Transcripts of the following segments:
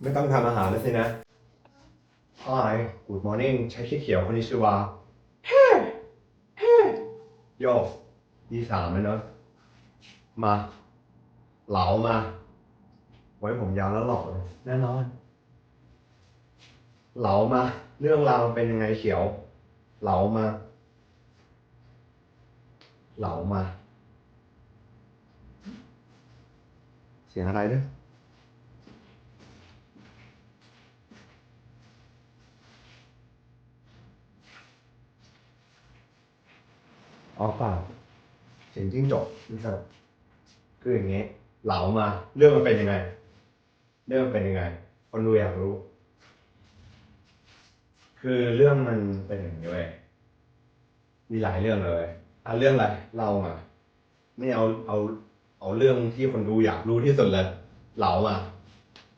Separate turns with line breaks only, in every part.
ไม่ต้องทำอาหารแล้วสินะ Hi Good morning ใช้ขี้เขียวคนนี้ชื่อว่าโยยี่สามแล้วเนอะมา เหลามา ไว้ผมยาวแล้วหล่อเลยแน่นอน เหลามา เรื่องราวเป็นยังไงเขียว เหลามา เหลามา เสียงอะไรเนี่ย อ๋อเปล่าเสียงจิ้งจกไม่ใช่คืออย่างงี้เหลามา เรื่องมันเป็นยังไง เรื่องมันเป็นยังไง คนดูอยากรู้ คือเรื่องมันเป็นอย่างนี้เว้ยมีหลายเรื่องเลยอะเรื่องอะไรเล่ามาไม่เอาเอาเอาเรื่องที่คนดูอยากรู้ที่สุดเลยเหลามา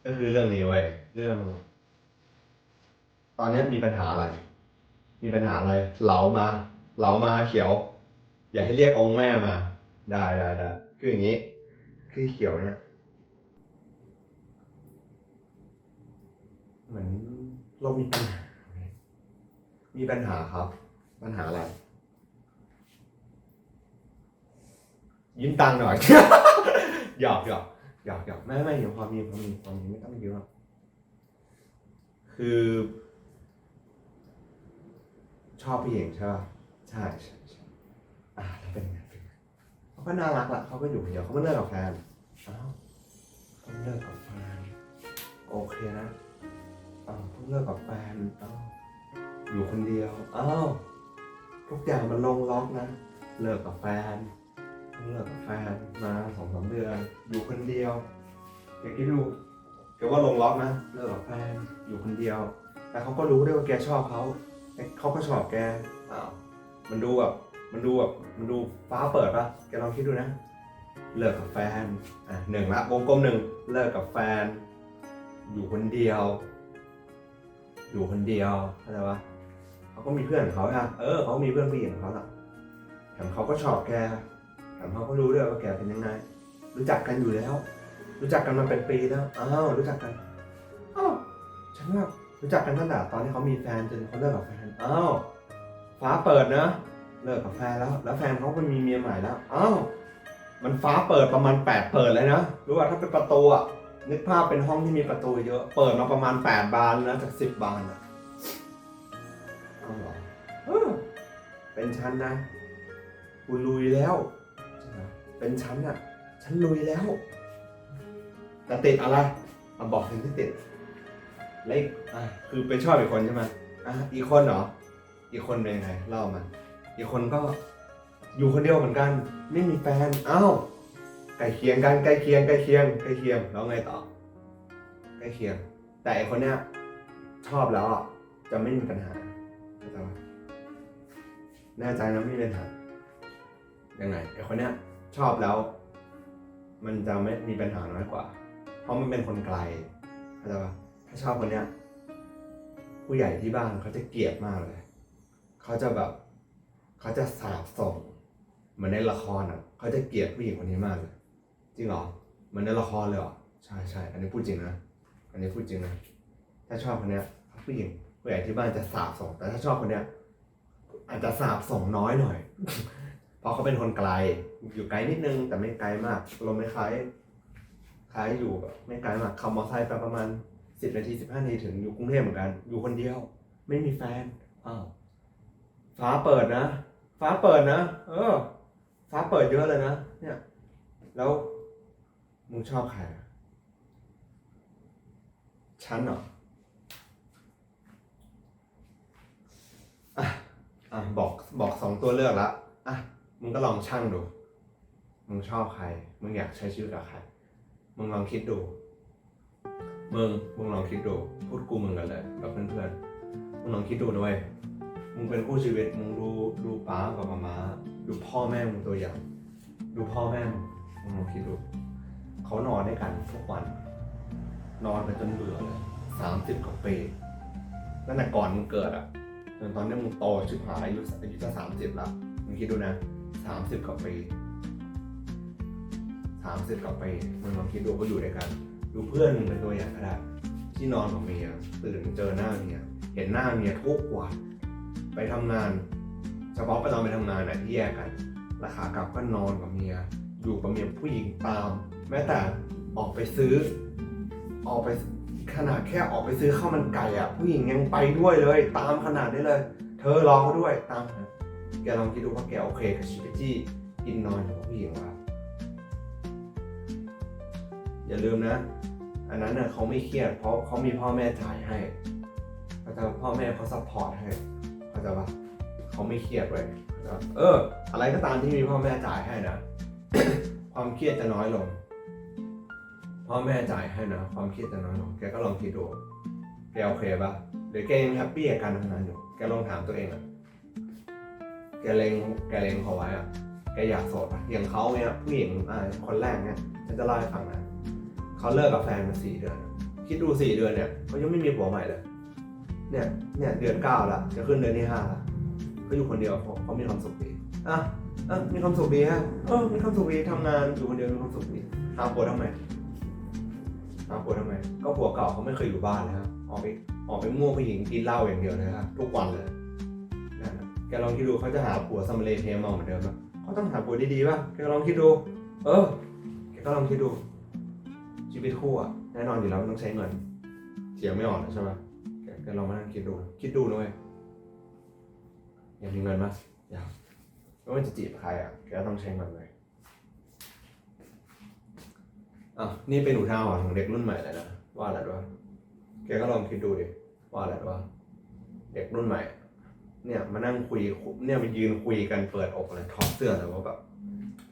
ก็คือเรื่องนี้เว้ยเรื่อง ตอนนี้มีปัญหาอะไร มีปัญหาอะไรเหลามาเหลามาเขียว อย่าให้เรียกองค์แม่มา ได้ได้ได้คืออย่างนี้คือเขียวเนี่ย เหมือนเรามีปัญหามีปัญหาครับ ปัญหาอะไร ยิ้มตังค์หน่อย หยอกหยอกหยอกหยอกไม่ไม่เดี๋ยวพอมีพอมีพอมีไม่ต้องเยอะคือ ชอบผู้หญิงใช่ป่ะใช่ใช่ ก็น่ารักละเขาก็อยู่คนเดียวเขาไม่เลิกกับแฟนอ้าวเขาเลิกกับแฟนโอเคนะอ้าวเพิ่งเลิกกับแฟนอ้าวอยู่คนเดียวอ้าวทุกอย่างมันลงล็อกนะ เลิกกับแฟนเลิกกับแฟนมาสองสามเดือน อยู่คนเดียวแกคิดดูแกว่าลงล็อกนะเลิกกับแฟนอยู่คนเดียว แต่เขาก็รู้ด้วยว่าแกชอบเขาเขาก็ชอบแกอ้าวมันดูแบบ มันดูแบบมันดูฟ้าเปิดปะแกลองคิดดูนะ เลิกกับแฟน อะหนึ่งละวงกลมหนึ่งเลิกกับแฟน อยู่คนเดียว อยู่คนเดียวเข้าใจปะเขาก็มีเพื่อนของเขาอะเออเขามีเพื่อนผู้หญิงของเขาละแถมเขาก็ชอบแกแถมเขาก็รู้ด้วยว่าแกเป็นยังไง รู้จักกันอยู่แล้ว รู้จักกันมาเป็นปีแล้วอ้าวรู้จักกันอ้าวฉันว่ารู้จักกันตั้งแต่ตอนที่เขามีแฟนจนเขาเลิกกับแฟนอ้าวฟ้าเปิดนะ เลิกกับแฟนแล้ว แล้วแฟนเขาไปมีเมียใหม่แล้วอ้าวมันฟ้าเปิดประมาณแปดเปิดเลยนะรู้ว่าถ้าเป็นประตูอะนึกภาพเป็นห้องที่มีประตูเยอะ เปิดมาประมาณแปดบานนะจากสิบบานอะอ้าวเหรอเป็นฉันนะกูลุยแล้ว เป็นฉันอะฉันลุยแล้ว แต่ติดอะไร มาบอกถึงที่ติดเล็กอะคือไปชอบอีกคนใช่ไหมอะอีกคนเหรอ อีกคนเป็นยังไงเล่ามา อีกคนก็อยู่คนเดียวเหมือนกัน ไม่มีแฟนอ้าวใกล้เคียงกันใกล้เคียงใกล้เคียงใกล้เคียงแล้วไงต่อใกล้เคียง แต่ไอคนเนี้ยชอบแล้วอะจะไม่มีปัญหาเข้าใจปะแน่ใจนะไม่มีปัญหายังไงไอคนเนี้ยชอบแล้ว มันจะไม่มีปัญหาน้อยกว่า เพราะมันเป็นคนไกลเข้าใจปะถ้าชอบคนเนี้ยผู้ใหญ่ที่บ้านเขาจะเกลียดมากเลย เขาจะแบบ เขาจะสาบส่ง เหมือนในละครอะ เขาจะเกลียดผู้หญิงคนนี้มากเลยจริงเหรอเหมือนในละครเลยเหรอใช่ใช่อันนี้พูดจริงนะอันนี้พูดจริงนะถ้าชอบคนเนี้ยผู้หญิงผู้ใหญ่ที่บ้านจะสาบส่ง แต่ถ้าชอบคนเนี้ยอาจจะสาบส่งน้อยหน่อย เพราะเขาเป็นคนไกล อยู่ไกลนิดนึงแต่ไม่ไกลมากลมไม่คล้ายคล้ายอยู่ไม่ไกลมากขับมอเตอร์ไซค์ไปประมาณสิบนาทีสิบห้านาทีถึงอยู่กรุงเทพเหมือนกัน อยู่คนเดียว ไม่มีแฟนอ้าวฟ้าเปิดนะ ฟ้าเปิดนะ เออ ฟ้าเปิดเยอะเลยนะ เนี่ย แล้วมึงชอบใครฉันเหรออะอะบอกบอกสองตัวเลือกละอะมึงก็ลองชั่งดู มึงชอบใคร มึงอยากใช้ชีวิตกับใคร มึงลองคิดดู มึง มึงลองคิดดู พูดกูมึงกันเลยกับเพื่อนๆ มึงลองคิดดูนะเว้ย มึงเป็นคู่ชีวิตมึงดูดูป้ากับมาม้าดูพ่อแม่มึงตัวอย่าง ดูพ่อแม่มึงมึงลองคิดดูเขานอนด้วยกันทุกวัน นอนกันจนเบื่อเลยสามสิบกว่าปีตั้งแต่ก่อนมึงเกิดอะจนตอนนี้มึงโตชิบหายอายุอายุจะสามสิบละมึงคิดดูนะสามสิบกว่าปีสามสิบกว่าปีมึงลองคิดดูก็อยู่ด้วยกัน ดูเพื่อนมึงเป็นตัวอย่างก็ได้ที่นอนของเมียตื่นเจอหน้าเมียเห็นหน้าเมียทุกวัน ไปทำงาน เฉพาะไปตอนไปทำงานนะที่แยกกันราขากลับก็นอนกับเมีย อยู่กับเมียผู้หญิงตาม แม้แต่ออกไปซื้อ ออกไปขนาดแค่ออกไปซื้อข้าวมันไก่อะ ผู้หญิงยังไปด้วยเลย ตามขนาดนี้เลย เธอรอเขาด้วยตามนะแกลองคิดดูว่าแกโอเคกับชีวิตที่กินนอนกับผู้หญิงวะอย่าลืมนะ อันนั้นเน่ะเขาไม่เครียดเพราะเขามีพ่อแม่จ่ายให้เขาจะพ่อแม่เขาซัพพอร์ตให้ เขาใจปะเขาไม่เครียดเว้ยเข้าใจปะเออ อะไรก็ตามที่มีพ่อแม่จ่ายให้นะ ความเครียดจะน้อยลง พ่อแม่จ่ายให้นะ ความเครียดจะน้อยลง แกก็ลองคิดดู แกโอเคปะหรือแกยังแฮปปี้กับการทำงานอยู่ แกลองถามตัวเองอะแกเลงแกเลงเขาไว้อะแกอยากโสดปะอย่างเขาเนี่ยผู้หญิงอ่าคนแรกเนี่ยฉันจะเล่าให้ฟังนะเขาเลิกกับแฟนมาสี่เดือน คิดดูสี่เดือนเนี่ยเขายังไม่มีผัวใหม่เลย เนี่ยเนี่ยเดือนเก้าละจะขึ้นเดือนที่ห้าละเขาอยู่คนเดียวเขาเขามีความสุขดีอะอะมีความสุขดีฮะเออมีความสุขดีทำงานอยู่คนเดียวมีความสุขดีหาผัวทำไมหาผัวทำไม ก็ผัวเก่าเขาไม่เคยอยู่บ้านเลยฮะออกไปออกไปมั่วผู้หญิงกินเหล้าอย่างเดียวเลยฮะทุกวันเลยนั่นนะแกลองคิดดูเขาจะหาผัวสมเลเทเมาเหมือนเดิมไหมเขาต้องหาผัวดีๆป่ะแกลองคิดดู เออแกก็ลองคิดดูชีวิตคู่อะแน่นอนอยู่แล้วมันต้องใช้เงินเสียงไม่ออนะใช่ไหม แกแกลองมานั่งคิดดู คิดดูนะเว้ยอยากมีเงินปะอยากไม่ว่าจะจีบใครอะแกก็ต้องใช้เงินเลยอะนี่เป็นอุทาหรของเด็กรุ่นใหม่เลยนะว่าอะไรด้วยแกก็ลองคิดดูดิว่าอะไรด้วยเด็กรุ่นใหม่ เนี่ยมานั่งคุยเนี่ยมายืนคุยกันเปิดอกเลยถอดเสื้อแต่ว่าแบบ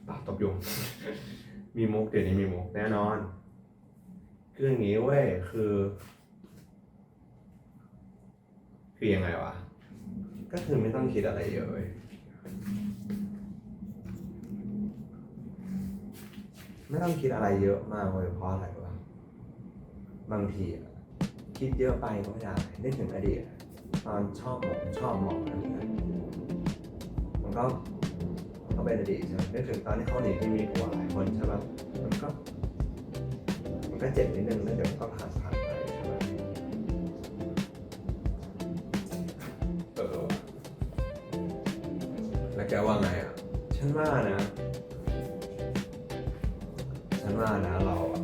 ปากตบยุงมีมุกเดี๋ยวนี้มีมุกแน่นอน คืออย่างนี้เว้ยคือ คือยังไงวะ ก็คือไม่ต้องคิดอะไรเยอะเว้ยไม่ต้องคิดอะไรเยอะมากเว้ยเพราะอะไรวะบางทีอะคิดเยอะไปก็ไม่ได้นึกถึงอดีตอะตอนชอบหมองชอบหมองอะไรเงี้ยมันก็มันก็เป็นอดีตใช่ไหมนึกถึงตอนที่เขาหนีไปมีผัวหลายคนใช่ปะมันก็ มันก็เจ็บนิดนึงแล้วเดี๋ยวมันก็ผ่านผ่านไป ว่านะ ฉันว่านะเราอะ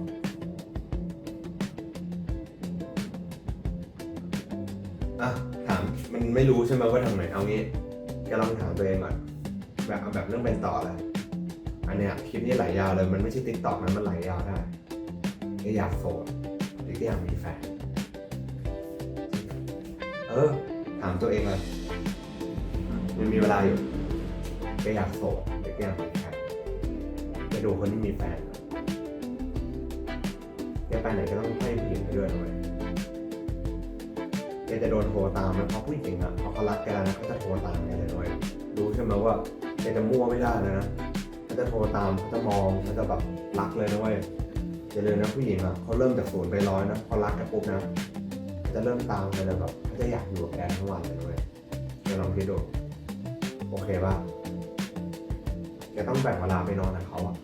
อะถามมันไม่รู้ใช่ไหมว่าทำไมเอางี้แกลองถามตัวเองก่อนแบบเอาแบบเรื่องเป็นต่อเลยอันเนี้ยคลิปนี้ไหลยาวเลย มันไม่ใช่ติ๊กต็อกนะมันไหลยาวได้แกอยากโสดหรือแกอยากมีแฟนเออ ถามตัวเองเลยมันมีเวลาอยู่แกอยากโสด แกอยากมีแฟนแกดูคนที่มีแฟนแกไปไหนก็ต้องให้ผู้หญิงไปด้วยนะเว้ยแกจะโดนโทรตามนะเพราะผู้หญิงอะพอเขารักแกแล้วนะเขาจะโทรตามแกเลยนะเว้ยรู้ใช่ไหมว่าแกจะมั่วไม่ได้เลยนะเขาจะโทรตามเขาจะมองเขาจะแบบรักเลยนะเว้ยอย่าลืมนะผู้หญิงอะเขาเริ่มจากศูนย์ไปร้อยนะพอรักกันปุ๊บนะเขาจะเริ่มตามไปเลยแบบเขาจะอยากอยู่กับแกทั้งวันเลยด้วยเดี๋ยวลองคิดดูโอเคป่ะ แกต้องแบ่งเวลาไปนอนกับเขาอะ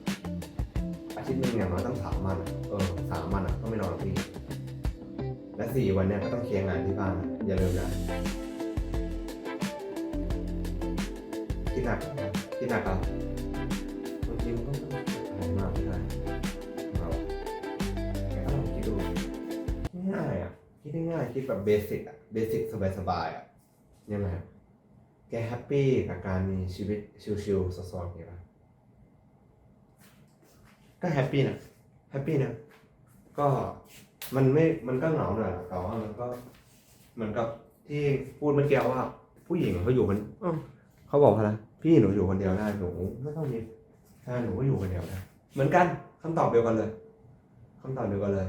อาทิตย์หนึ่งอย่างน้อยต้องสามวันอะเออสามวันอะต้องไปนอนกับพี่ และสี่วันเนี่ยก็ต้องเคลียร์งานที่บ้านอะอย่าลืมนะคิดหนักนะคิดหนักอะบางทีมันก็ต้องอะไรมากไม่ได้เราแกก็ลองคิดดูง่ายอะคิดง่ายๆคิดแบบเบสิกอะเบสิกสบายๆอะยังไงอะแกแฮปปี้กับการมีชีวิตชิลๆสดๆอย่างเงี้ป่ะ ก็แฮปปี้นะแฮปปี้นะก็มันไม่มันก็เหงาหน่อยแต่ว่ามันก็เหมือนกับที่พูดเมื่อกี้ว่า ผู้หญิงเขาอยู่คนเขาบอกอะไรพี่หนูอยู่คนเดียวได้หนูไม่ต้องมีแฟนหนูก็อยู่คนเดียวได้เหมือนกันคำตอบเดียวกันเลยคำตอบเดียวกันเลย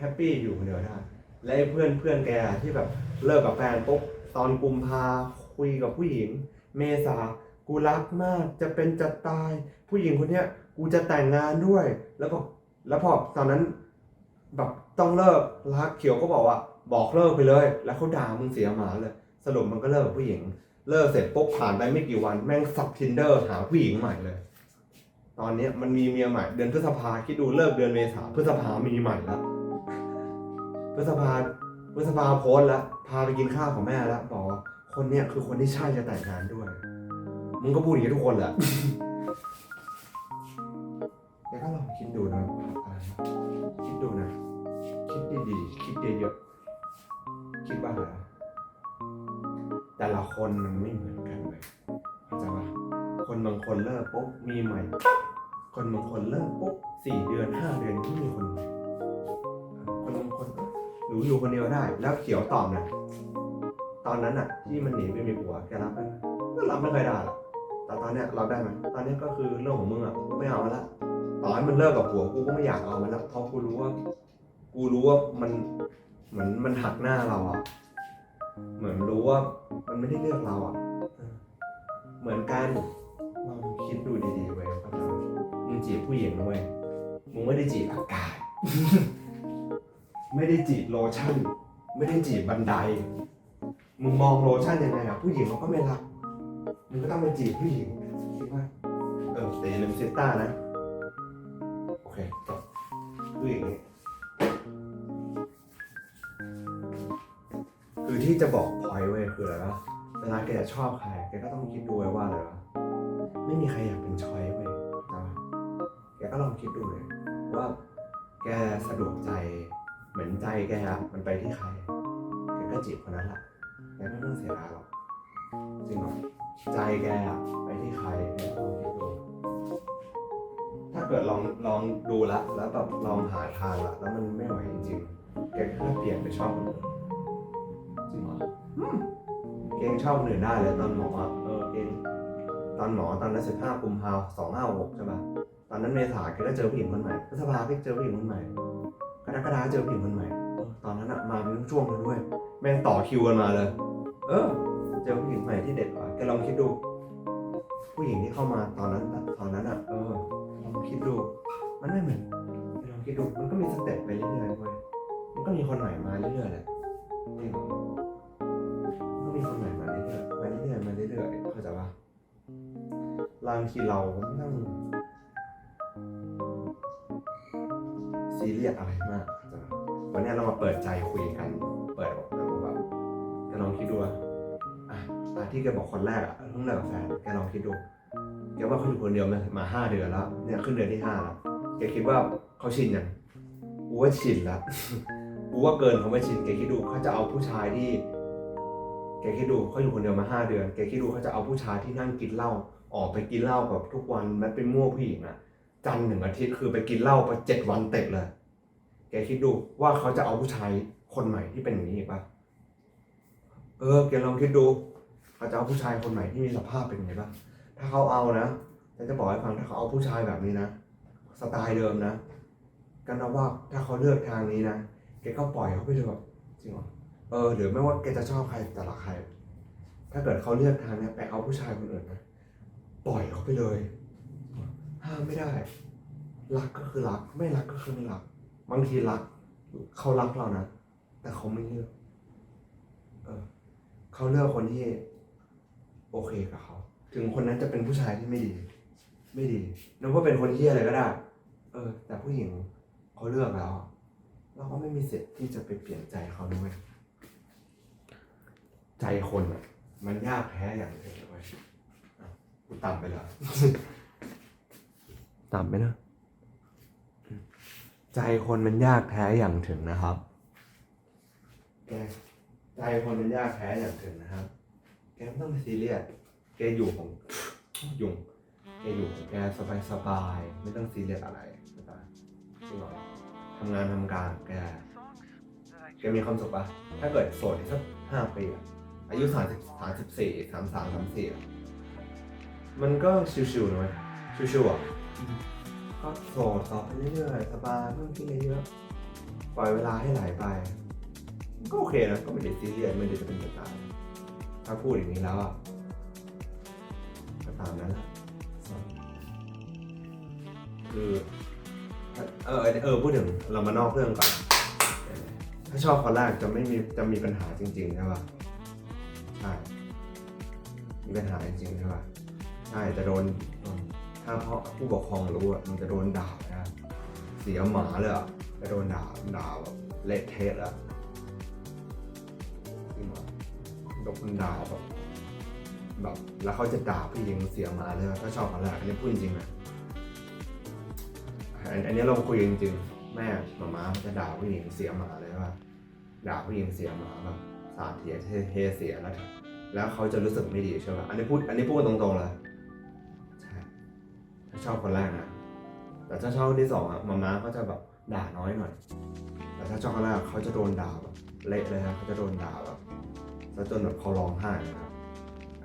แฮปปี้อยู่คนเดียวได้และไอ้เพื่อนเพื่อนแกที่แบบเลิกกับแฟนปุ๊บตอนกุมภาคุยกับผู้หญิง เมษากูรักมากจะเป็นจะตาย ผู้หญิงคนเนี้ย กูจะแต่งงานด้วย แล้วก็แล้วพอตอนนั้นแบบต้องเลิกรักเขียวก็บอกว่า บอกเลิกไปเลย แล้วเขาด่ามึงเสียหมาเลย สรุปมันก็เลิกกับผู้หญิง เลิกเสร็จปุ๊บผ่านไปไม่กี่วันแม่งสับทินเดอร์หาผู้หญิงใหม่เลย ตอนนี้มันมีเมียใหม่เดือนพฤษภาคิดดูเลิกเดือนเมษาพฤษภามีใหม่แล้วพฤษภาพฤษภาโพสแล้วพาไปกินข้าวของแม่แล้วบอกว่าคนเนี้ยคือคนที่ใช่จะแต่งงานด้วย มึงก็พูดอย่างนี้ทุกคนแหละ คิดดูนะอะไรนะคิดดูนะ คิดดีๆคิดเยอะๆคิดว่าอะไรนะแต่ละคนมันไม่เหมือนกันเลยเข้าใจปะคนบางคนเลิกปุ๊บมีใหม่ปั๊บคนบางคนเลิกปุ๊บสี่เดือนห้าเดือนก็มีคนใหม่คนบางคนหนูอยู่คนเดียวได้ แล้วเขียวตอบนะตอนนั้นอะที่มันหนีไปมีผัวแกรับไหมก็รับไม่เคยได้หรอกแต่ตอนเนี้ยรับได้ไหมตอนเนี้ยก็คือเรื่องของมึงอะไม่เอาละ ต่อให้มันเลิกกับผัวกูก็ไม่อยากเอามันแล้วเพราะกูรู้ว่า กูรู้ว่ามันเหมือนมันหักหน้าเราอะเหมือนรู้ว่ามันไม่ได้เลือกเราอะเหมือนกันลองคิดดูดีๆเว้ยว่ามึงจีบผู้หญิงเว้ยมึงไม่ได้จีบอากาศ ไม่ได้จีบโลชั่น ไม่ได้จีบบันได มึงมองโลชั่นยังไงอะผู้หญิงเขาก็ไม่รัก มึงก็ต้องไปจีบผู้หญิงคิดว่าเออแต่อย่าลืมเซต้านะ เคจบคืออย่างนี้คือที่จะบอกพอยเว้ยคืออะไรวะเวลาแกจะชอบใครแกก็ต้องคิดดูไว้ว่าอะไรวะไม่มีใครอยากเป็นชอยเว้ยแต่ว่าแกก็ลองคิดดูเลยว่าแกสะดวกใจเหมือนใจแกอะมันไปที่ใครแกก็จีบคนนั้นแหละแกไม่ต้องเสียดายหรอกจริงหรอใจแกอะไปที่ใครแกก็ลองคิดดู ถ้าเกิดลองลองดูละ แล้วแบบลองหาทางละ แล้วมันไม่ไหวจริงๆแกก็เปลี่ยนไปชอบคนอื่นจริงเหรออืมเกงชอบคนอื่นได้เลยตอนหมออะเออเกงตอนหมอตอนนั้นสิบห้ากุมภาสองห้าหกใช่ปะตอนนั้นเมษาแกก็เจอผู้หญิงคนใหม่พฤษภาก็เจอผู้หญิงคนใหม่กรกฎาเจอผู้หญิงคนใหม่เออตอนนั้นอะมาเป็นช่วงๆเลยด้วย แม่งต่อคิวกันมาเลย เออ เจอผู้หญิงใหม่ที่เด็ดกว่าแกลองคิดดู ผู้หญิงที่เข้ามาตอนนั้นตอนนั้นอะเออลอง คิดดู มันไม่เหมือนลองคิดดู มันก็มีสเต็ปไปเรื่อยๆเว้ยมันก็มีคนใหม่มาเรื่อยๆแหละจริงมันก็มีคนใหม่มาเรื่อยๆมาเรื่อยๆมาเรื่อยๆเข้าใจปะบางทีเราไม่ต้องซีเรียสอะไรมากเข้าใจปะวันนี้เรามาเปิดใจคุยกัน เปิดอกนะว่าแกลองคิดดูอะอะอะที่แกบอกคนแรกอะเพิ่งเลิกกับแฟนแกลองคิดดู แกว่าเขาอยู่คนเดียวมามาห้าเดือนแล้วเนี่ยขึ้นเดือนที่ห้าแล้วแกคิดว่าเขาชินยังกูว่าชินแล้วกูว่าเกินเขาไม่ชินแกคิดดูเขาจะเอาผู้ชายที่ แกคิดดูเขาอยู่คนเดียวมาห้าเดือน แกคิดดูเขาจะเอาผู้ชายที่นั่งกินเหล้าออกไปกินเหล้าแบบทุกวันแม้เป็นมั่วผู้หญิงอะจันหนึ่งอาทิตย์คือไปกินเหล้าไปเจ็ดวันเติดเลย แกคิดดูว่าเขาจะเอาผู้ชายคนใหม่ที่เป็นอย่างนี้ปะเออแกลองคิดดูเขาจะเอาผู้ชายคนใหม่ที่มีสภาพเป็นไงบ้าง ถ้าเขาเอานะฉันจะบอกให้ฟังถ้าเขาเอาผู้ชายแบบนี้นะสไตล์เดิมนะกันนะว่าถ้าเขาเลือกทางนี้นะแกก็ปล่อยเขาไปเลยแบบจริงหรอเออหรือไม่ว่าแกจะชอบใครแต่ละใคร ถ้าเกิดเขาเลือกทางเนี้ยไปเอาผู้ชายคนอื่นนะปล่อยเขาไปเลย ห้ามไม่ได้ รักก็คือรัก ไม่รักก็คือไม่รัก บางทีรัก เขารักเรานะ แต่เขาไม่เลือก เออ เขาเลือกคนที่ โอเคกับเขา ถึงคนนั้นจะเป็นผู้ชายที่ไม่ดี ไม่ดีนึกว่าเป็นคนที่อะไรก็ได้ เออ แต่ผู้หญิงเขาเลือกแล้ว เราก็ไม่มีสิทธิ์ที่จะไปเปลี่ยนใจเขาด้วยใจคนอะ มันยากแท้อย่างหนึ่งเลยอะกูต่ำไปแล้ว ต่ำไปนะ ใจคนมันยากแท้อย่างถึงนะครับแกใจคนมันยากแท้อย่างถึงนะครับ แกไม่ต้องไปซีเรียส แกอยู่ของยุงแกอยู่ของแกสบายสบายไม่ต้องซีเรียสอะไรเข้าใจจริงหรอทำงานทำการแกแกมีความสุขปะถ้าเกิดโสดสักห้าปีอะอายุสามสิบสามสิบสี่สามสามสามสี่มันก็ชิวๆหนะเว้ยชิวๆอะก็โสดต่อไปเรื่อยๆสบายไม่ต้องคิดอะไรเยอะปล่อยเวลาให้ไหลไป ก็โอเคนะก็ไม่ได้ซีเรียสไม่ได้จะเป็นจะตายถ้าพูดอย่างนี้แล้วอะ ตามนั้นละคือเออเออพูดถึงเรามานอกเรื่องก่อน ถ้าชอบคนแรกจะไม่มีจะมีปัญหาจริง ๆ ใช่ป่ะใช่มีปัญหาจริงๆใช่ป่ะใช่จะโดน ถ้าเพราะผู้ปกครองรู้อะมันจะโดนด่านะเสียหมาเลยอะจะโดนด่าด่าแบบเละเทะอะโดนด่าแบบ แบบแล้วเขาจะด่าผู้หญิงเสียมาเลยถ้าชอบคนแรกอันนี้พูดจริงๆนะอันนี้เราคุยจริงๆ แม่หมาม้าจะด่าผู้หญิงเสียหมาเลยว่า ด่าผู้หญิงเสียหมาแบบสาดเสียเทเสียแล้วแล้วเขาจะรู้สึกไม่ดีใช่ไหมอันนี้พูดอันนี้พูดตรงๆเลยใช่ถ้าชอบคนแรกนะแต่ถ้าชอบคนที่สองอะมาม่าเขาจะแบบด่าน้อยหน่อย แต่ถ้าชอบคนแรกเขาจะโดนด่าแบบเละเลยครับเขาจะโดนด่าแบบจนแบบเขาร้องไห้นะครับ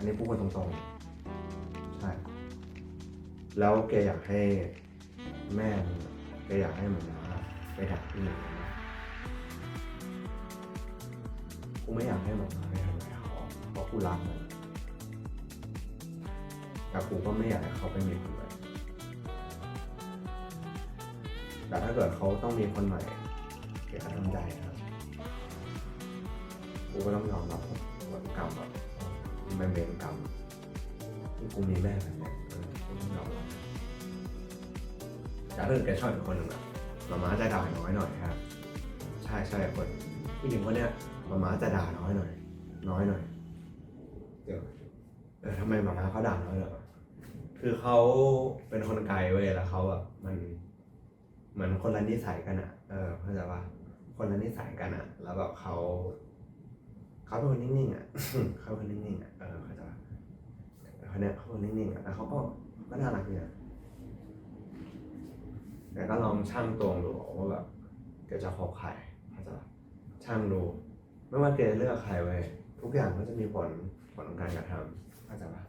อันนี้พูดกันตรงๆ ใช่ แล้วแกอยากให้แม่มึงอะแกอยากให้หมาม่าไปด่าพี่หญิงนะกูไม่อยากให้มาม่าไปทำอะไรเขาเพราะกูรักมันแต่กูก็ไม่อยากให้เขาไปมีคนใหม่แต่ถ้าเกิดเขาต้องมีคนใหม่เกียก็ทำใจนะครับกูก็ต้องยอมรับผลกรรมแบบ แมันเป็นกรรมที่กูมีแม่แบบเนี้ยเออกูต้องยอมรับแต่ถ้าเกิดแกชอบอีกคนหนึ่งอะมาม่าจะด่าน้อยหน่อยครับใช่ใช่คนผู้หญิงคนเนี้ยมาม่าจะด่าน้อยหน่อย น้อยหน่อยเดี๋ยวเออทำไมมาม่าเขาด่าน้อยเหรอคือเขาเป็นคนไกลเว้ยแล้วเขาแบบมันเหมือนคนละนิสัยกันอะเออเข้าใจว่าคนละนิสัยกันอะแล้วแบบเขา เขาเป็นคนนิ่งๆอะเขาเป็นคนนิ่งๆอะเออเข้าจว่าเขาเนี้ยเขาเป็นคนนิ่งๆอะแล้วเขาก็ก็น่ารักเนี่ยแต่ก็ลองชั่งตวงดูว่าแบบแกจะคบใครเข้าจะชั่งดูไม่ว่าแกจะเลือกใครเว้ยทุกอย่างก็จะมีผลผลของการกระทำเข้าใจปะ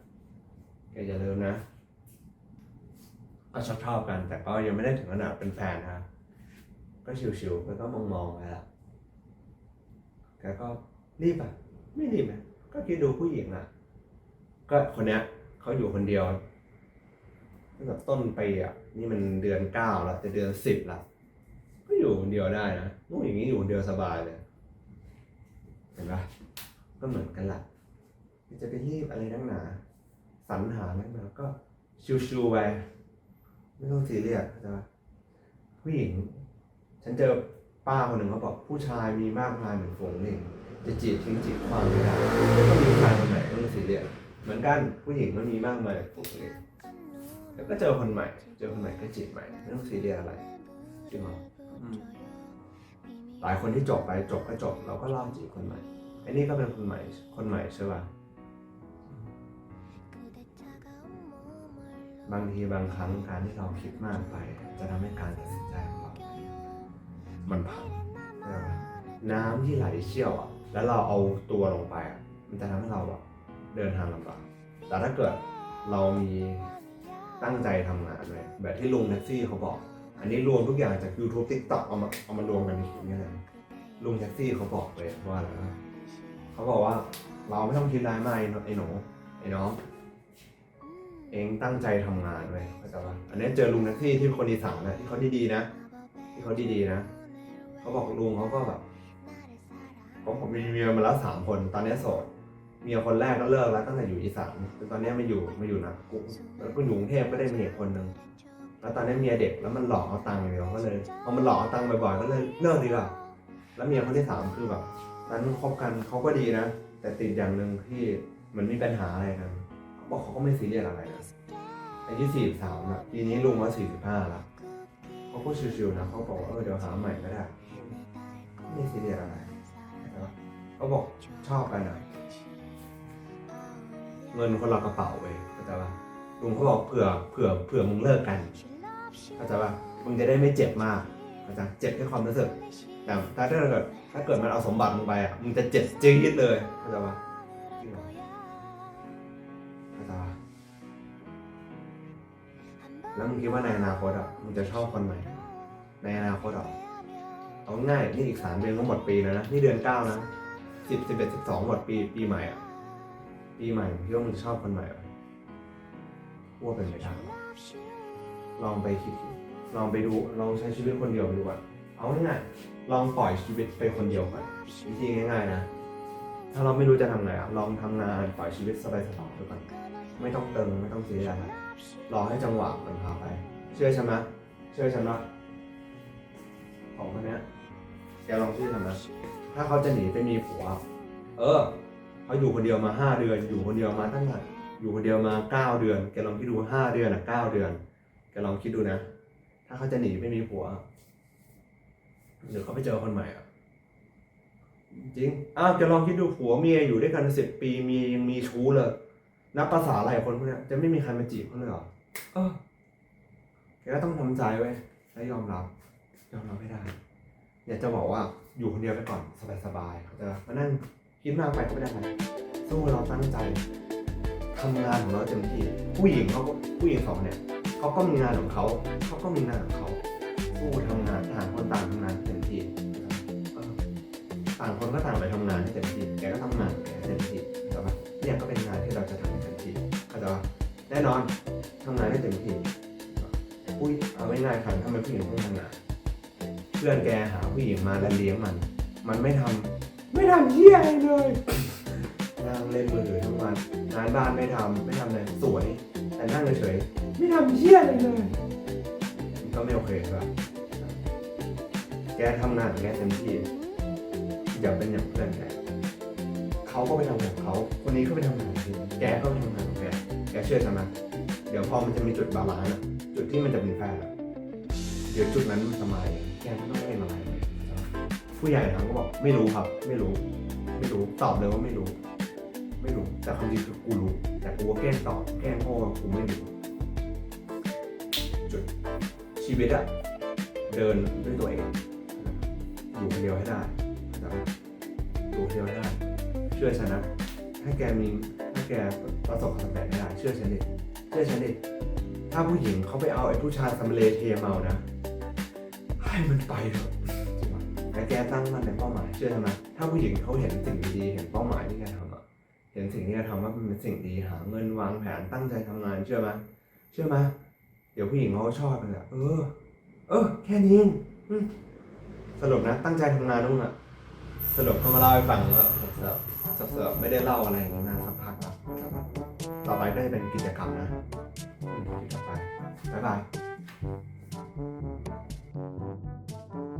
แกอย่าลืมนะก็ชอบชอบๆกัน แต่ก็ยังไม่ได้ถึงขนาดเป็นแฟนนะก็ชิวๆแล้วก็มองๆไปละแกก็ รีบอะ ไม่รีบนะก็คิดดูผู้หญิงอะก็คนเนี้ยเขาอยู่คนเดียวตั้งแต่ต้นปีอะ นี่มันเดือนเก้าแล้วจะเดือนสิบละก็อยู่คนเดียวได้นะลูกอย่างนี้อยู่คนเดียวสบายเลย เห็นปะก็เหมือนกันแหละจะไปรีบอะไรนักหนาสรรหานักหนาก็ชิวๆไปไม่ต้องซีเรียสเข้าใจปะผู้หญิง ฉันเจอป้าคนหนึ่งเขาบอกผู้ชายมีมากมายเหมือนฝูงลิง จะจีบทิ้งจีบความไม่ได้ก็มีผู้ชายคนไหนไม่ต้องซีเรียสเหมือนกันผู้หญิงมันมีมากมายเหมือนฝูงลิงแล้วก็เจอคนใหม่ เจอคนใหม่ก็จีบใหม่ไม่ต้องซีเรียสอะไรจริงหรอหลายคนที่จบไปจบก็จบเราก็เล่าจีบคนใหม่ไอ้นี่ก็เป็นคนใหม่คนใหม่ใช่ป่ะบางทีบางครั้งการที่เราคิดมากไป จะทำให้การตัดสินใจของเรา มันพังน้ำที่ไหลเชี่ยวอะ แล้วเราเอาตัวลงไปอะมันจะทำให้เราแบบเดินทางลำบากแต่ถ้าเกิดเรามีตั้งใจทำงานเลยแบบที่ลุงแท็กซี่เขาบอก อันนี้รวมทุกอย่างจาก YouTube TikTok เอามาเอามารวมกันอีกทีนี้เลยลุงแท็กซี่เขาบอกเลยว่าอะไรวะเขาบอกว่าเราไม่ต้องคิดร้ายมากไอ้หนูไอ้น้องเองตั้งใจทำงานไว้ยเข้าใจปะอันนี้เจอลุงแท็กซี่ที่เป็นคนอีสานนะที่เขาดีๆนะ ที่เขาดีๆนะ เขาบอกลุงเขาก็แบบ ผมผมมีเมียมาแล้วสามคน ตอนนี้โสด เมียคนแรกก็เลิกแล้วตั้งแต่อยู่อีสานจนตอนนี้มาอยู่มาอยู่นะกูแล้วก็อยู่กรุงเทพก็ได้เมียคนหนึ่งแล้วตอนนี้เมียเด็กแล้วมันหลอกเอาตังค์อย่างเดียวก็เลยพอมันหลอกเอาตังค์บ่อยๆก็เลยเลิกดีกว่าแล้วเมียคนที่สามคือแบบตอนนั้นคบกันเขาก็ดีนะ แต่ติดอย่างหนึ่งที่มือนมีปัญหาอะไรกันเขาบอกเขาก็ไม่ซีเรียสอะไรนะอายุสี่สามอะปีนี้ลุงว่าสี่สิบห้าละเขาก็ชิวๆนะเขาบอกว่าเออเดี๋ยวหาใหม่ก็ได้ไม่ซีเรียสอะไร เขาบอกชอบกันอะเงินคนละกระเป๋าเว้ยเข้าใจปะลุงเขาบอกเผื่อเผื่อเผื่อมึงเลิกกันเข้าใจปะมึงจะได้ไม่เจ็บมากเข้าใจเจ็บแค่ความรู้สึกแต่ถ้าเกิดถ้าเกิดมันเอาสมบัติมึงไปอะมึงจะเจ็บจี๊ดเลยเข้าใจปะจริงเหรอเข้าใจปะแล้วมึงคิดว่าในอนาคตอะมึงจะชอบคนใหม่ ในอนาคตอะเอาง่ายนี่อีกสามเดือนก็หมดปีแล้วนะ นี่เดือนเก้านะ สิบสิบเอ็ดสิบสองหมดปีปีใหม่อะ ปีใหม่มึงคิดว่ามึงชอบคนใหม่อะว่าเป็นไปได้ลองไปคิด ลองไปดู ลองใช้ชีวิตคนเดียวไปดูอะเอาง่ายๆลองปล่อยชีวิตไปคนเดียวก่อนวิธีง่ายๆนะ ถ้าเราไม่รู้จะทำไงอะ ลองทำงานปล่อยชีวิตสบายๆไปก่อนไม่ต้องเติมไม่ต้องเสียอะไรรอให้จังหวะมันพาไป เชื่อฉันไหมเชื่อฉันไหมของคนเนี้ยแกลองเชื่อฉันไหม ถ้าเขาจะหนีไปมีผัว เออเขาอยู่คนเดียวมาห้าเดือน อยู่คนเดียวมาตั้งแต่อยู่คนเดียวมาเก้าเดือน แกลองคิดดูห้าเดือนอะเก้าเดือน แกลองคิดดูนะ ถ้าเขาจะหนีไม่มีผัวหรือเขาไปเจอคนใหม่อะ จริง อ้าวแกลองคิดดูผัวเมียอยู่ด้วยกันสิบปีเมียยังมีชู้เลย นับภาษาอะไรคนพวกเนี้ยจะไม่มีใครมาจีบเขาเลยเหรอเออแกก็ต้องทำใจไว้ยและยอมรับ ยอมรับไม่ได้ อยากจะบอกว่า อยู่คนเดียวไปก่อนสบายๆเขาจะมานั่งคิดมากไปก็ไม่ได้ไรสู้เราตั้งใจทำงานของเราเต็มที่ผู้หญิงเขาก็ผู้หญิงสองเนี่ยเขาก็มีงานของเขาเขาก็มีงานของเขาสู้ทำงานต่างคนต่างทำงานเต็มที่ต่างคนก็ต่างไปทำงานให้เต็มที่แกก็ทำงานแกเต็มที่เข้าใจปเนี่ยก็เป็นงานที่เราจะทำให้เต็มที่เข้าใจะแน่นอนทำงานให้เต็มที่อุ้ยเอาง่ายๆค่ะทำไมผู้หญิงต้องทำงาน พื่อนแกหาผู้หญิงมาแล้วเลี้ยงมัน มันไม่ทำไม่ทำเหี้ยอะไรเลยนั่งเล่นมือถือทั้งวันงานบ้านไม่ทำไม่ทำอะไรสวย แต่นั่งเฉยๆไม่ทำเหี้ยอะไรเลยก็ไม่โอเคครับแกทำงานของแกเต็มที่อย่าเป็นอย่างเพื่อนแกเขาก็ไปทำงานของเขาคนนี้ก็ไปทำงานของนี้แกก็ไปทำงานของแกแกเชื่อฉันไหมเดี๋ยวพอมันจะมีจุดบาลานซ์อะจุดที่มันจะเป็นแฟนะเดี๋ยวจุดนั้นมันจะมาเอง แกไม่ต้องเล่นอะไรเลยผู้ใหญ่ทางก็บอกไม่รู้ครับ ไม่รู้ ไม่รู้ตอบเลยว่าไม่รู้ ไม่รู้ แต่ความจริงคือกูรู้ แต่กูก็แกล้งตอบแกล้งโง่กูไม่รู้จุดชีวิตอะเดินด้วยตัวเองอยู่คนเดียวให้ได้นะอยู่คนเดียวให้ได้ เชื่อฉันนะถ้าแกมีถ้าแกประสบความสำเร็จไม่ได้เชื่อฉันดิเชื่อฉันดิถ้าผู้หญิงเขาไปเอาไอ้ผู้ชายสำเลเทเมานะ ให้มันไปเถอะแต่แกตั้งมันในเป้าหมายเชื่อไหมถ้าผู้หญิงเขาเห็นสิ่งดีๆเห็นเป้าหมายที่แกทำอะเห็นสิ่งที่แกทำว่ามันเป็นสิ่งดีหาเงินวางแผนตั้งใจทำงานเชื่อไหมเชื่อไหมเดี๋ยวผู้หญิงเขาชอบมันแหละเออ เออ แค่นี้สรุปนะตั้งใจทำงานนู่นอะสรุปเขามาเล่าให้ฟังว่าเสิร์ฟเสิร์ฟเสิร์ฟไม่ได้เล่าอะไรอย่างนั้นนะสักพักละสักพักต่อไปก็จะเป็นกิจกรรมนะอืมคลิปต่อไปบ๊ายบาย Thank you.